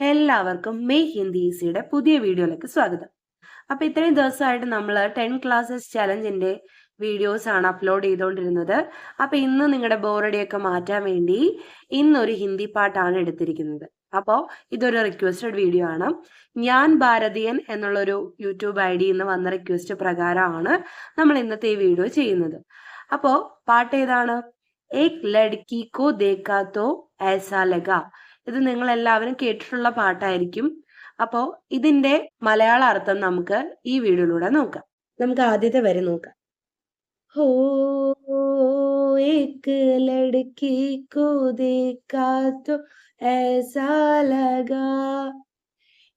എല്ലാവർക്കും മെയ് ഹിന്ദി ഈസിയുടെ പുതിയ വീഡിയോയിലേക്ക് സ്വാഗതം. അപ്പൊ ഇത്രയും ദിവസമായിട്ട് നമ്മൾ ടെൻ ക്ലാസ്സസ് ചലഞ്ചിന്റെ വീഡിയോസ് ആണ് അപ്ലോഡ് ചെയ്തുകൊണ്ടിരുന്നത് അപ്പൊ ഇന്ന് നിങ്ങളുടെ ബോറടിയൊക്കെ മാറ്റാൻ വേണ്ടി ഇന്നൊരു ഹിന്ദി പാട്ടാണ് എടുത്തിരിക്കുന്നത്. അപ്പോൾ ഇതൊരു റിക്വസ്റ്റഡ് വീഡിയോ ആണ്. ഞാൻ ഭാരതീയൻ എന്നുള്ളൊരു യൂട്യൂബ് ഐ ഡി ഇന്ന് വന്ന റിക്വസ്റ്റ് പ്രകാരമാണ് നമ്മൾ ഇന്നത്തെ ഈ വീഡിയോ ചെയ്യുന്നത്. അപ്പോൾ പാട്ട് ഏതാണ്? ഏക് ലഡ്കി കോ ദേക്കാത്തോ ഏസാലഗ ലഗ. ഇത് നിങ്ങൾ എല്ലാവരും കേട്ടിട്ടുള്ള പാട്ടായിരിക്കും അപ്പോൾ ഇതിന്റെ മലയാള അർത്ഥം നമുക്ക് ഈ വീഡിയോയിലൂടെ നോക്കാം നമുക്ക് ആദ്യത്തെ വരി നോക്കാം ഹോ एक लड़की को देखा तो ऐसा लगा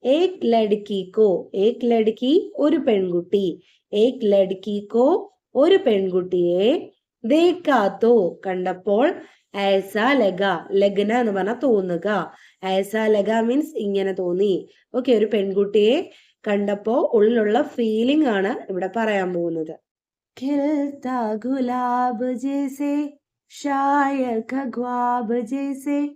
एक लड़की को एक लड़की ഒരു പെൺകുട്ടി एक लड़की को ഒരു പെൺകുട്ടിയെ ദേക്കാത്തോ കണ്ടപ്പോൾ ആസ ലഗ ലഗ്ന എന്ന് പറഞ്ഞാൽ തോന്നുക. ആസ ലഗ മീൻസ് ഇങ്ങനെ തോന്നി. ഓക്കെ ഒരു പെൺകുട്ടിയെ കണ്ടപ്പോ ഉള്ളിലുള്ള ഫീലിംഗ് ആണ് ഇവിടെ പറയാൻ പോകുന്നത്. ഗുലാബ് ജേസേ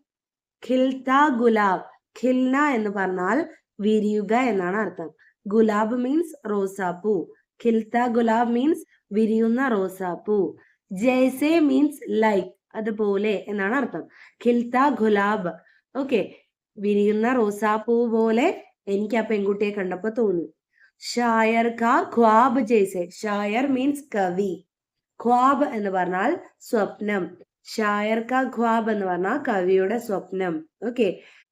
ഗുലാബ് ഖിൽന എന്ന് പറഞ്ഞാൽ വിരിയുക എന്നാണ് അർത്ഥം. ഗുലാബ് മീൻസ് റോസാപ്പൂ. ഖിൽത്ത ഗുലാബ് മീൻസ് വിരിയുന്ന റോസാപ്പൂ. ജയ്സേ മീൻസ് ലൈക്ക് അതുപോലെ എന്നാണ് അർത്ഥം. ഖിൽത്ത ഗുലാബ് ഓക്കെ വിരിയുന്ന റോസാപ്പൂ പോലെ എനിക്ക് ആ പെൺകുട്ടിയെ കണ്ടപ്പോ തോന്നി. ഷായർ കാ ഖ്വാബ് ജയ്സെ. ഷായർ മീൻസ് കവി. ഖ്വാബ് എന്ന് പറഞ്ഞാൽ സ്വപ്നം. ഷായർ കാ ഖ്വാബ് എന്ന് പറഞ്ഞാൽ കവിയുടെ സ്വപ്നം. ഓക്കെ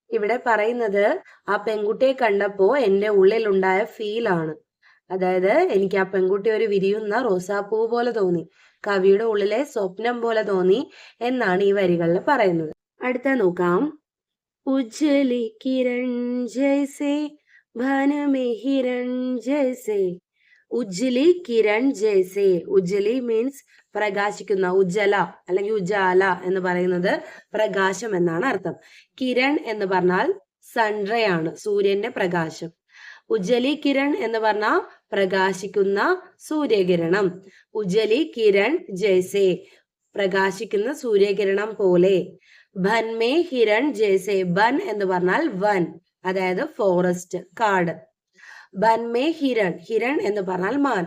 ഇവിടെ പറയുന്നത് ആ പെൺകുട്ടിയെ കണ്ടപ്പോ എന്റെ ഉള്ളിലുണ്ടായ ഫീൽ ആണ്. അതായത് എനിക്ക് ആ പെൺകുട്ടി ഒരു വിരിയുന്ന റോസാപ്പൂ പോലെ തോന്നി. കവിയുടെ ഉള്ളിലെ സ്വപ്നം പോലെ തോന്നി എന്നാണ് ഈ വരികളിൽ പറയുന്നത്. അടുത്ത നോക്കാം. ഉജ്ജലി കിരൺ ജയ്സേ ഭനമേ ഹിരൺ ജയ്സേ. ഉജ്ജലി കിരൺ ജയ്സേ. ഉജ്ജലി മീൻസ് പ്രകാശിക്കുന്ന ഉജ്ജല അല്ലെങ്കിൽ ഉജാല എന്ന് പറയുന്നത് പ്രകാശം എന്നാണ് അർത്ഥം. കിരൺ എന്ന് പറഞ്ഞാൽ സൺറേ ആണ് സൂര്യന്റെ പ്രകാശം. ഉജ്ജലി കിരൺ എന്ന് പറഞ്ഞാൽ പ്രകാശിക്കുന്ന സൂര്യകിരണം. ഉജ്ജലി കിരൺ ജയ്സെ പ്രകാശിക്കുന്ന സൂര്യകിരണം പോലെ. ഭൻമേ ഹിരൺ ജയ്സെ ബൻ എന്ന് പറഞ്ഞാൽ വൻ അതായത് ഫോറസ്റ്റ് കാട്. ബൻമേ ഹിരൺ ഹിരൺ എന്ന് പറഞ്ഞാൽ മാൻ.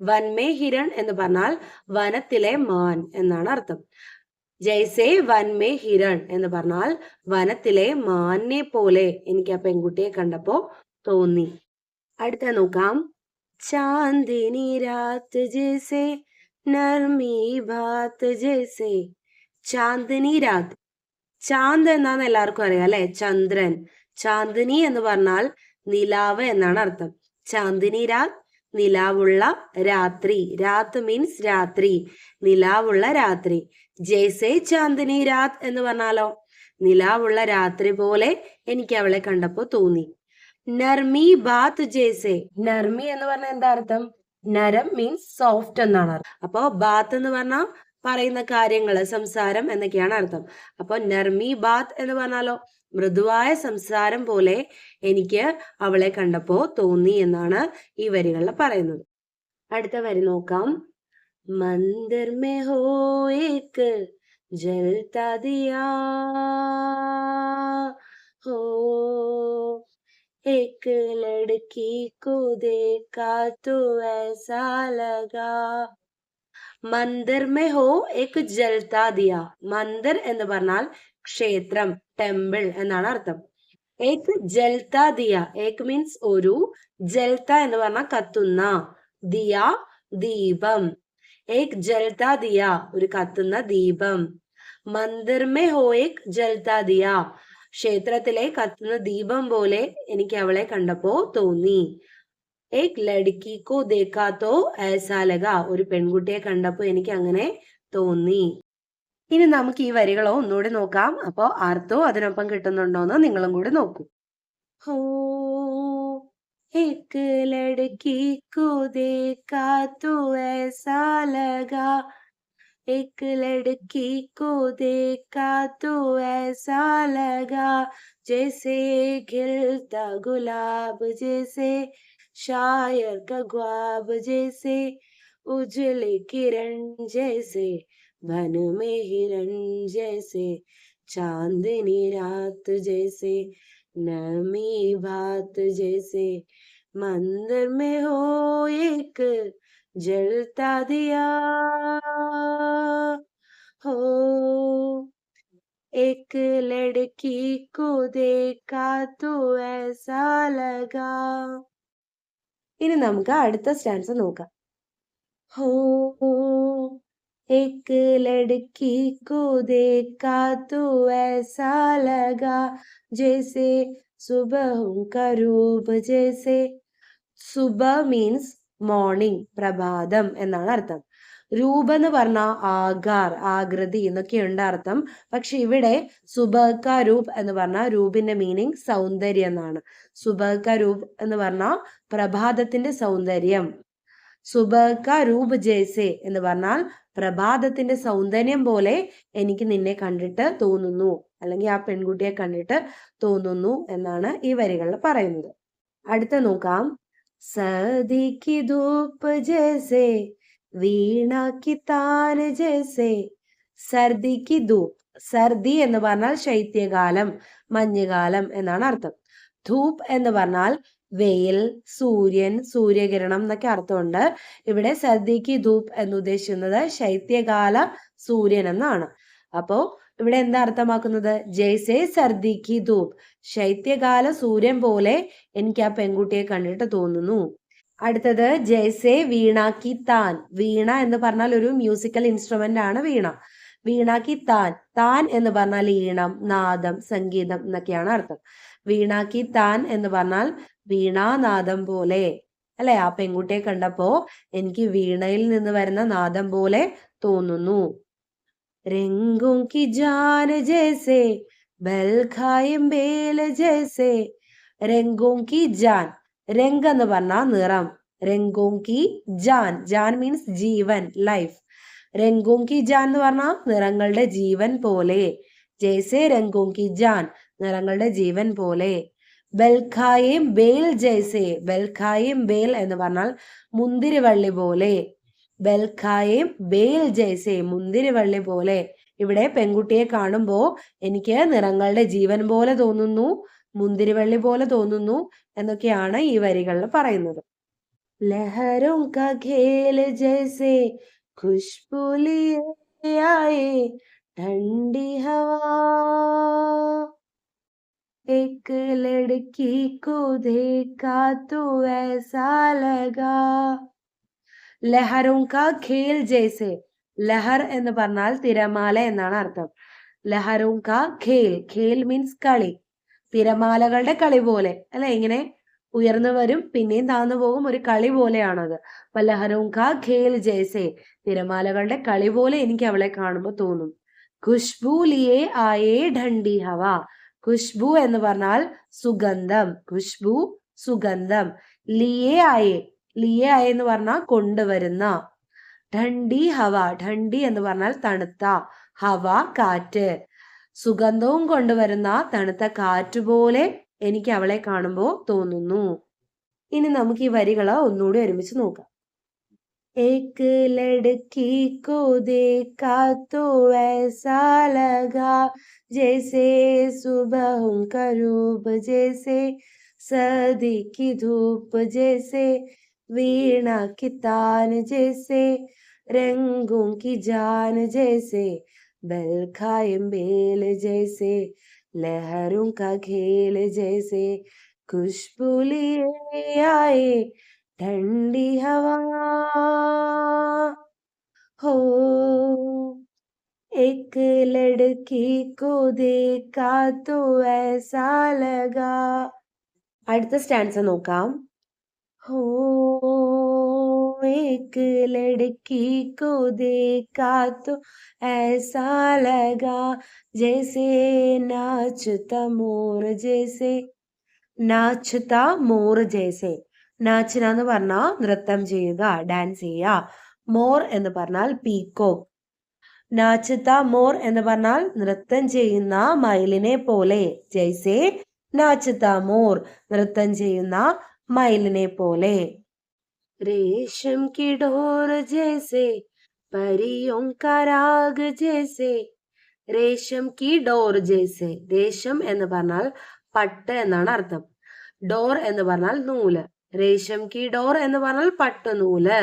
വൻമേ ഹിരൺ എന്ന് പറഞ്ഞാൽ വനത്തിലെ മാൻ എന്നാണ് അർത്ഥം. ജയ്സെ വൻമേ ഹിരൺ എന്ന് പറഞ്ഞാൽ വനത്തിലെ മാനെ പോലെ എനിക്ക് ആ പെൺകുട്ടിയെ കണ്ടപ്പോ തോന്നി. അടുത്ത നോക്കാം. ചാന്ദിനി രാത്ത് ജേസേ നർമി ഭാത്ത് ജേസേ ചാന്ദിനി രാത് ചാന്ത് എന്നാന്ന് എല്ലാവർക്കും അറിയാം അല്ലെ? ചന്ദ്രൻ. ചാന്ദിനി എന്ന് പറഞ്ഞാൽ നിലാവ് എന്നാണ് അർത്ഥം. ചാന്ദിനി രാത് നിലാവുള്ള രാത്രി. രാത് മീൻസ് രാത്രി. നിലാവുള്ള രാത്രി. ജേസേ ചാന്ദിനി രാത് എന്ന് പറഞ്ഞാലോ? നിലാവുള്ള രാത്രി പോലെ എനിക്ക് അവളെ കണ്ടപ്പോ തോന്നി. നർമി ബാത്ത് ജേസേ. നർമി എന്ന് പറഞ്ഞാൽ എന്താ അർത്ഥം? നരം മീൻസ് സോഫ്റ്റ് എന്നാണ് അർത്ഥം. അപ്പോ ബാത്ത് എന്ന് പറഞ്ഞാൽ പറയുന്ന കാര്യങ്ങൾ സംസാരം എന്നൊക്കെയാണ് അർത്ഥം. അപ്പൊ നർമി ബാത്ത് എന്ന് പറഞ്ഞാലോ? മൃദുവായ സംസാരം പോലെ എനിക്ക് അവളെ കണ്ടപ്പോ തോന്നി എന്നാണ് ഈ വരികളിൽ പറയുന്നത്. അടുത്ത വരി നോക്കാം. മന്ദിർ മേ ഹോ ഏക് ജൽത്താ ദിയാ ഹോ एक लड़की को देखा तो ऐसा लगा മന്ദിർ മേ ഹോ എക് ജൽത്താ ദിയ മന്ദിർ എന്ന് പറഞ്ഞാൽ ക്ഷേത്രം ടെമ്പിൾ എന്നാണ് അർത്ഥം ഏക് ജൽത്താ ദിയ ഏക് മീൻസ് ഒരു ജൽത്ത എന്ന് പറഞ്ഞാൽ കത്തുന്ന ദിയ ദീപം ഏക് ജൽത്താ ദിയ ഒരു കത്തുന്ന ദീപം മന്ദിർ മേ ഹോ ഏക് ജൽത്താ ദിയ ക്ഷേത്രത്തിലെ കത്തുന്ന ദീപം പോലെ എനിക്ക് അവളെ കണ്ടപ്പോ തോന്നി ഏക് ലഡ്കി കോ ദേക്കാത്തോ ഏസാലക ഒരു പെൺകുട്ടിയെ കണ്ടപ്പോ എനിക്ക് അങ്ങനെ തോന്നി ഇനി നമുക്ക് ഈ വരികളോ ഒന്നുകൂടി നോക്കാം അപ്പോ അർത്ഥവും അതിനൊപ്പം കിട്ടുന്നുണ്ടോന്ന് നിങ്ങളും കൂടി നോക്കൂ ഹോ एक लड़की को देखा तो ऐसा लगा एक लड़की को देखा तो ऐसा लगा जैसे खिलता गुलाब, जैसे शायर का ख्वाब, जैसे उजले किरण, जैसे वन में हिरण, जैसे चांदनी रात, जैसे नमी बात जैसे मंदिर में हो एक जलता दिया हो एक लड़की को देखा तो ऐसा लगा ഇനി നമുക്ക് അടുത്ത സ്റ്റാൻസ് നോക്കാം ഹോ एक लड़की को देखा तो ऐसा लगा जैसे सुबह का रूप जैसे സുബ മീൻസ് മോർണിംഗ് പ്രഭാതം എന്നാണ് അർത്ഥം. രൂപം എന്ന് പറഞ്ഞാൽ ആകാർ ആകൃതി എന്നൊക്കെയുണ്ട് അർത്ഥം. പക്ഷെ ഇവിടെ സുബക്ക രൂപ് എന്ന് പറഞ്ഞാൽ രൂപിന്റെ മീനിങ് സൗന്ദര്യം എന്നാണ്. സുബക്ക രൂപ് എന്ന് പറഞ്ഞാൽ പ്രഭാതത്തിന്റെ സൗന്ദര്യം. സുബക്ക രൂപ് ജേസെ എന്ന് പറഞ്ഞാൽ പ്രഭാതത്തിന്റെ സൗന്ദര്യം പോലെ എനിക്ക് നിന്നെ കണ്ടിട്ട് തോന്നുന്നു. അല്ലെങ്കിൽ ആ പെൺകുട്ടിയെ കണ്ടിട്ട് തോന്നുന്നു എന്നാണ് ഈ വരികളിൽ പറയുന്നത്. അടുത്ത നോക്കാം. സദിക്ക് ധൂപ്പ് ജേസെ വീണ കി താൻ ജേസെ. സർദിക്ക് ധൂപ്പ് സർദി എന്ന് പറഞ്ഞാൽ ശൈത്യകാലം മഞ്ഞുകാലം എന്നാണ് അർത്ഥം. ധൂപ് എന്ന് പറഞ്ഞാൽ വെയിൽ സൂര്യൻ സൂര്യകിരണം എന്നൊക്കെ അർത്ഥമുണ്ട്. ഇവിടെ സർദിക്ക് ധൂപ് എന്ന് ഉദ്ദേശിക്കുന്നത് ശൈത്യകാല സൂര്യൻ എന്നാണ്. അപ്പോ ഇവിടെ എന്താ അർത്ഥമാക്കുന്നത്? ജയ്സേ സർദിക്ക് ധൂപ്. ശൈത്യകാല സൂര്യൻ പോലെ എനിക്ക് ആ പെൺകുട്ടിയെ കണ്ടിട്ട് തോന്നുന്നു. അടുത്തത് ജയ്സേ വീണാക്കി താൻ. വീണ എന്ന് പറഞ്ഞാൽ ഒരു മ്യൂസിക്കൽ ഇൻസ്ട്രുമെന്റ് ആണ് വീണ. വീണാക്കി താൻ. താൻ എന്ന് പറഞ്ഞാൽ ഈണം നാദം സംഗീതം എന്നൊക്കെയാണ് അർത്ഥം. വീണാക്കി താൻ എന്ന് പറഞ്ഞാൽ വീണാനാദം പോലെ. അല്ലെ? ആ പെൺകുട്ടിയെ കണ്ടപ്പോ എനിക്ക് വീണയിൽ നിന്ന് വരുന്ന നാദം പോലെ തോന്നുന്നു. രംഗും കി ജാൻ जैसे ബൽഖായും ബേൽ ജേസെ രംഗും കി ജാൻ രംഗ് എന്ന് പറഞ്ഞാൽ നിറം. രംഗോം കി ജാൻ ജാൻ മീൻസ് ജീവൻ ലൈഫ് രംഗോം കി ജാൻ എന്ന് പറഞ്ഞാൽ നിറങ്ങളുടെ ജീവൻ പോലെ. ജേസെ രംഗോം കി ജാൻ നിറങ്ങളുടെ ജീവൻ പോലെ. ബൽഖായും ബേൽ ജയ്സെ ബൽഖായും ബേൽ എന്ന് പറഞ്ഞാൽ മുന്തിരിവള്ളി പോലെ. ബൽഖായും ബേൽ ജയ്സെ മുന്തിരിവള്ളി പോലെ ഇവിടെ പെൺകുട്ടിയെ കാണുമ്പോ എനിക്ക് നിറങ്ങളുടെ ജീവൻ പോലെ തോന്നുന്നു മുന്തിരിവള്ളി പോലെ തോന്നുന്നു എന്നൊക്കെയാണ് ഈ വരികളിൽ പറയുന്നത് ലഹരും ഖേൽ ജൈസെ ഖുഷ്ബു ആയേ ठंडी हवा एक लड़की को देखा तो ऐसा लगा ലഹറും കാ ഖേൽ ജയ്സെ. ലഹർ എന്ന് പറഞ്ഞാൽ തിരമാല എന്നാണ് അർത്ഥം. ലഹറും കാ ഖേൽ. ഖേൽ മീൻസ് കളി. തിരമാലകളുടെ കളി പോലെ. അല്ലെ? ഇങ്ങനെ ഉയർന്നു വരും പിന്നെയും താന്നു പോകും ഒരു കളി പോലെയാണത്. അപ്പൊ ലഹറും കാ ഖേൽ ജയ്സെ. തിരമാലകളുടെ കളി പോലെ എനിക്ക് അവളെ കാണുമ്പോൾ തോന്നും. ഖുഷ്ബു ലിയെ ആയേ ഢണ്ടി ഹവ. ഖുഷ്ബു എന്ന് പറഞ്ഞാൽ സുഗന്ധം. ഖുഷ്ബു സുഗന്ധം. ലിയെ ആയേ. ലിയെ ആയ എന്ന് പറഞ്ഞാൽ കൊണ്ടുവരുന്ന ഢണ്ടി ഹവ ഢണ്ടി എന്ന് പറഞ്ഞാൽ തണുത്ത ഹവ കാറ്റ് സുഗന്ധവും കൊണ്ടുവരുന്ന തണുത്ത കാറ്റ് പോലെ എനിക്ക് അവളെ കാണുമ്പോൾ തോന്നുന്നു ഇനി നമുക്ക് ഈ വരികൾ ഒന്നുകൂടി ഒരുമിച്ച് നോക്കാം एक लड़की को देखा तो ऐसा लगा जैसे सुबह का रूप जैसे सर्दी की धूप जैसे वीणा की तान जैसे रंगों की जान जैसे बलखायम बेल जैसे लहरों का खेल जैसे खुशबू लिए आए ठंडी हवा हो एक लड़की को देखा तो ऐसा लगा അടുത്ത സ്റ്റാൻസ് നോക്കാം हो एक लड़की को देखा तो ऐसा लगा जैसे नाचता मोर जैसे नाचता मोर जैसे നാച്ചിന എന്ന് പറഞ്ഞാൽ നൃത്തം ചെയ്യുക ഡാൻസ് ചെയ്യുക മോർ എന്ന് പറഞ്ഞാൽ പീക്കോ നാച്ചിത്ത മോർ എന്ന് പറഞ്ഞാൽ നൃത്തം ചെയ്യുന്ന മയിലിനെ പോലെ ജയ്സേ നാച്ചിത്ത മോർ നൃത്തം ചെയ്യുന്ന മയിലിനെ പോലെ रेशम की डोर जैसे परियों का രാഗ് ജേസെ രേഷം കി ഡോർ ജേസെ രേഷം എന്ന് പറഞ്ഞാൽ പട്ട് എന്നാണ് അർത്ഥം ഡോർ എന്ന് പറഞ്ഞാൽ നൂല് രേഷം കി ഡോർ എന്ന് പറഞ്ഞാൽ പട്ടുനൂല്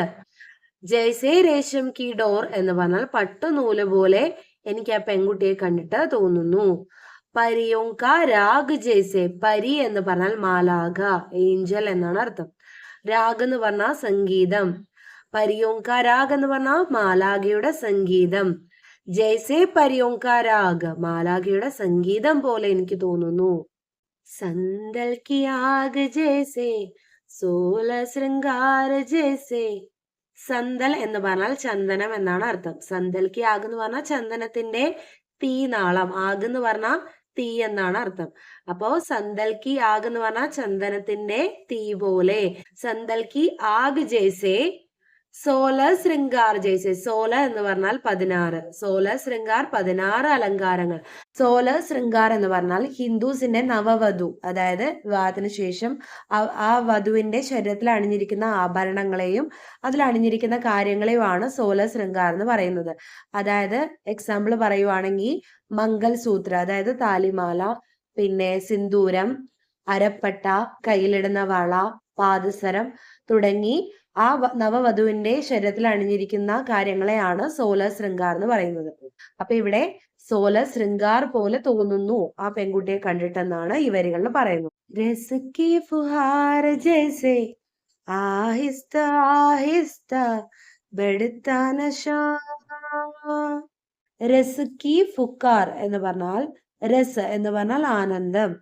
ജയ്സേ രേഷം കി ഡോർ എന്ന് പറഞ്ഞാൽ പട്ടുനൂല് പോലെ എനിക്ക് ആ പെൺകുട്ടിയെ കണ്ടിട്ട് തോന്നുന്നു പരിയോങ്ക രാഗ് ജയ്സേ പരി എന്ന് പറഞ്ഞാൽ മാലാഖ ഏഞ്ചൽ എന്നാണ് അർത്ഥം. രാഗ് എന്ന് പറഞ്ഞാൽ സംഗീതം. പരിയോങ്ക രാഗ് എന്ന് പറഞ്ഞാൽ മാലാഖയുടെ സംഗീതം. ജയ്സേ പരിയോങ്ക രാഗ് മാലാഖയുടെ സംഗീതം പോലെ എനിക്ക് തോന്നുന്നു. സന്തൽ കി ആഗ് ജയ്സേ സോല ശൃംഗാര ജയ്സെ. സന്തൽ എന്ന് പറഞ്ഞാൽ ചന്ദനം എന്നാണ് അർത്ഥം. സന്തൽ കിയാഗ് ആഗ് എന്ന് പറഞ്ഞാൽ ചന്ദനത്തിന്റെ തീനാളം. ആഗ് എന്ന് പറഞ്ഞാൽ തീ എന്നാണ് അർത്ഥം. അപ്പോ സന്തൽക്കി ആഗ് എന്ന് പറഞ്ഞാൽ ചന്ദനത്തിന്റെ തീ പോലെ. സന്തൽക്കി ആഗ് ജയ്സേ സോല ശൃംഗാർ ജയ്സേ. സോല എന്ന് പറഞ്ഞാൽ പതിനാറ്. സോല ശൃംഗാർ പതിനാറ് അലങ്കാരങ്ങൾ. സോല ശൃംഗാർ എന്ന് പറഞ്ഞാൽ ഹിന്ദുസിന്റെ നവവധു. അതായത് വിവാഹത്തിന് ശേഷം ആ- വധുവിന്റെ ശരീരത്തിൽ അണിഞ്ഞിരിക്കുന്ന ആഭരണങ്ങളെയും അതിൽ അണിഞ്ഞിരിക്കുന്ന കാര്യങ്ങളെയുമാണ് സോല ശൃംഗാർ എന്ന് പറയുന്നത്. അതായത് എക്സാമ്പിൾ പറയുവാണെങ്കിൽ മംഗൽ സൂത്ര അതായത് താലിമാല പിന്നെ സിന്ദൂരം അരപ്പട്ട കയ്യിലിടുന്ന വള പാദസരം തുടങ്ങി ആ നവവധുവിന്റെ ശരീരത്തിൽ അണിഞ്ഞിരിക്കുന്ന കാര്യങ്ങളെയാണ് സോല ശൃംഗാർ എന്ന് പറയുന്നത്. അപ്പൊ ഇവിടെ സോല ശൃംഗാർ പോലെ തോന്നുന്നു ആ പെൺകുട്ടിയെ കണ്ടിട്ടെന്നാണ് ഈ വരികളിൽ പറയുന്നത്. രസക്കി ഫുഹാര ജേസേ ആഹിസ്ത ആഹിസ്ത ബെടുത്താന രസക്കി ഫുക്കാർ എന്ന് പറഞ്ഞാൽ രസ് എന്ന് പറഞ്ഞാൽ ആനന്ദം.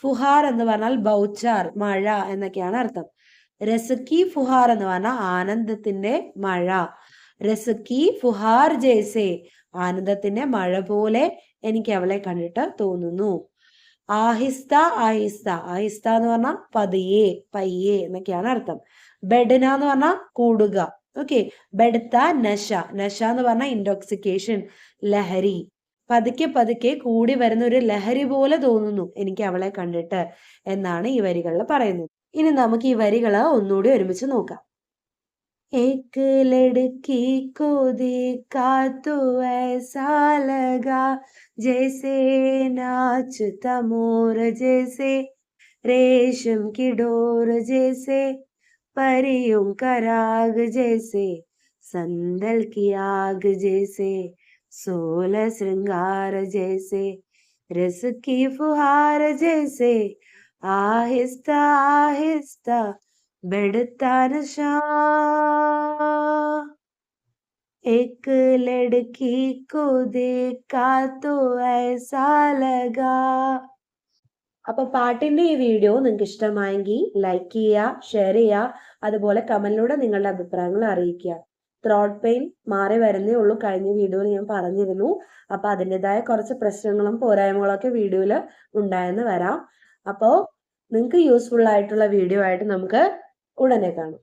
ഫുഹാർ എന്ന് പറഞ്ഞാൽ ബൗച്ചാർ മഴ എന്നൊക്കെയാണ് അർത്ഥം. രസക്കി ഫുഹാർ എന്ന് പറഞ്ഞാൽ ആനന്ദത്തിന്റെ മഴ. രസക്കി ഫുഹാർ ജേസേ ആനന്ദത്തിന്റെ മഴ പോലെ എനിക്ക് അവളെ കണ്ടിട്ട് തോന്നുന്നു. ആഹിസ്ത ആഹിസ്ത. ആഹിസ്ത എന്ന് പറഞ്ഞാൽ പതിയെ പയ്യെ എന്നൊക്കെയാണ് അർത്ഥം. ബെഡന എന്ന് പറഞ്ഞാൽ കൂടുക. ഓക്കെ ബെഡത്ത നശ നശ എന്ന് പറഞ്ഞാൽ ഇൻടോക്സിക്കേഷൻ ലഹരി പതുക്കെ പതുക്കെ കൂടി വരുന്ന ഒരു ലഹരി പോലെ തോന്നുന്നു എനിക്ക് അവളെ കണ്ടിട്ട് എന്നാണ് ഈ വരികളിൽ പറയുന്നത് ഇനി നമുക്ക് ഈ വരികൾ ഒന്നുകൂടി ഒരുമിച്ച് നോക്കാം एक लड़की को देखा तो ऐसा लगा जैसे नाचता मोर जैसे रेशम की डोर जैसे परियों का राग जैसे, संदल की आग जैसे सोलह श्रृंगार जैसे, रस की फुहार जैसे, आहिस्ता आहिस्ता बढ़ता नशा। एक लड़की को देखा तो ऐसा लगा അപ്പൊ പാട്ടിന്റെ ഈ വീഡിയോ നിങ്ങൾക്ക് ഇഷ്ടമായെങ്കിൽ ലൈക്ക് ചെയ്യുക ഷെയർ ചെയ്യുക അതുപോലെ കമന്റിലൂടെ നിങ്ങളുടെ അഭിപ്രായങ്ങൾ അറിയിക്കുക. ത്രോട്ട് പെയിൻ മാറി വരുന്നേ ഉള്ളൂ. കഴിഞ്ഞ വീഡിയോയിൽ ഞാൻ പറഞ്ഞിരുന്നു. അപ്പൊ അതിന്റെതായ കുറച്ച് പ്രശ്നങ്ങളും പോരായ്മകളൊക്കെ വീഡിയോയിൽ ഉണ്ടായെന്ന് വരാം. അപ്പോൾ നിങ്ങൾക്ക് യൂസ്ഫുൾ ആയിട്ടുള്ള വീഡിയോ ആയിട്ട് നമുക്ക് ഉടനെ കാണാം.